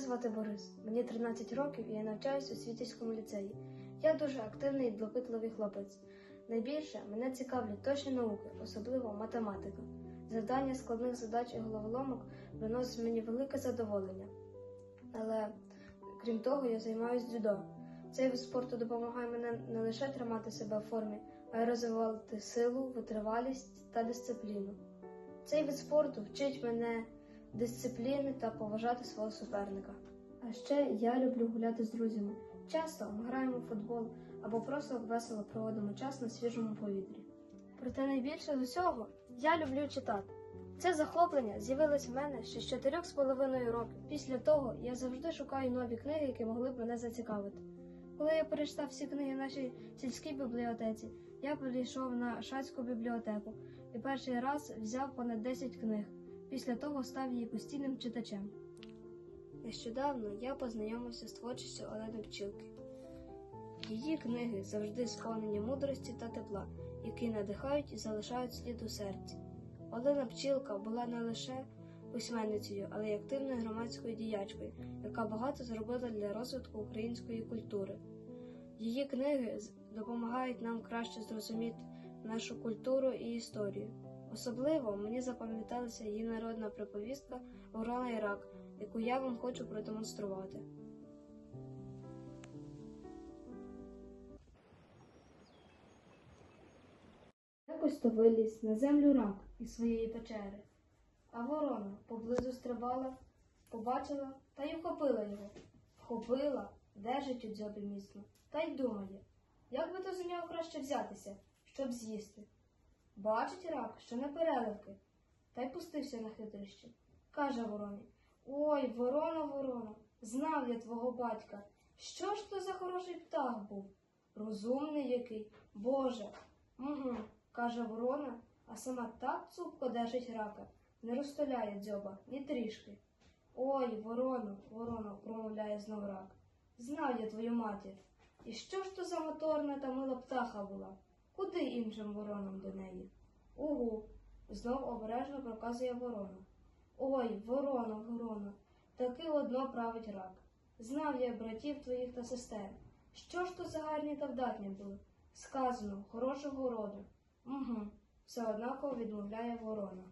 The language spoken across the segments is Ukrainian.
звати Борис. Мені 13 років і я навчаюся у Світівському ліцеї. Я дуже активний і допитливий хлопець. Найбільше мене цікавлять точні науки, особливо математика. Завдання складних задач і головоломок приносить мені велике задоволення. Але крім того, я займаюся дзюдо. Цей вид спорту допомагає мене не лише тримати себе в формі, а й розвивати силу, витривалість та дисципліну. Цей вид спорту вчить мене дисципліни та поважати свого суперника. А ще я люблю гуляти з друзями. Часто ми граємо в футбол або просто весело проводимо час на свіжому повітрі. Проте найбільше з усього я люблю читати. Це захоплення з'явилось в мене ще з чотирьох з половиною років. Після того я завжди шукаю нові книги, які могли б мене зацікавити. Коли я перечитав всі книги в нашій сільській бібліотеці, я перейшов на шацьку бібліотеку і перший раз взяв понад 10 книг. Після того став її постійним читачем. Нещодавно я познайомився з творчістю Олени Пчілки. Її книги завжди сповнені мудрості та тепла, які надихають і залишають слід у серці. Олена Пчілка була не лише письменницею, але й активною громадською діячкою, яка багато зробила для розвитку української культури. Її книги допомагають нам краще зрозуміти нашу культуру і історію. Особливо мені запам'яталася її народна приповістка Ворона і рак, яку я вам хочу продемонструвати. Якось то виліз на землю рак із своєї печери, а ворона поблизу стрибала, побачила та й вхопила його. Вхопила, держить у дзьобі міцно, та й думає, як би то за нього краще взятися, щоб з'їсти. Бачить рак, що не переливки, та й пустився на хитрощі. Каже вороні, Ой, ворона, ворона, знав я твого батька. Що ж то за хороший птах був? Розумний який, Боже. Угу, каже ворона, а сама так цупко держить рака, не розтоляє дзьоба, ні трішки. Ой, вороно, вороно, промовляє знов рак. Знав я твою матір. І що ж то за моторна та мила птаха була? Куди іншим воронам до неї? Угу, знов обережно проказує ворона. Ой, ворона, ворона, таки одно править рак. Знав я братів твоїх та сестер. Що ж то за гарні та вдатні були? Сказано, хорошого роду. Угу, все однаково відмовляє ворона.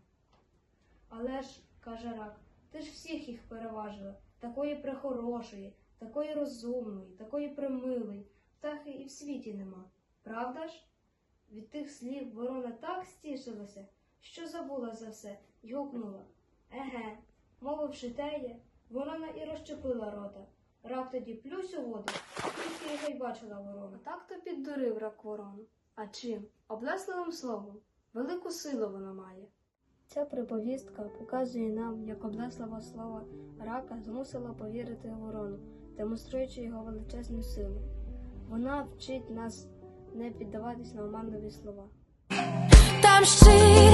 Але ж, каже рак, ти ж всіх їх переважила, такої прехорошої, такої розумної, такої примилої, птахи і в світі нема. Правда ж? Від тих слів ворона так стішилася, що забула за все й гукнула. Еге, мовивши теє, ворона і розчепила рота. Рак тоді плюсь у воду, тільки його й бачила ворона. Так то піддурив рак ворону. А чим? Облесливим словом. Велику силу вона має. Ця приповістка показує нам, як облеслива слова рака змусила повірити ворону, демонструючи його величезну силу. Вона вчить нас не піддаватись на оманливі слова. Там щирий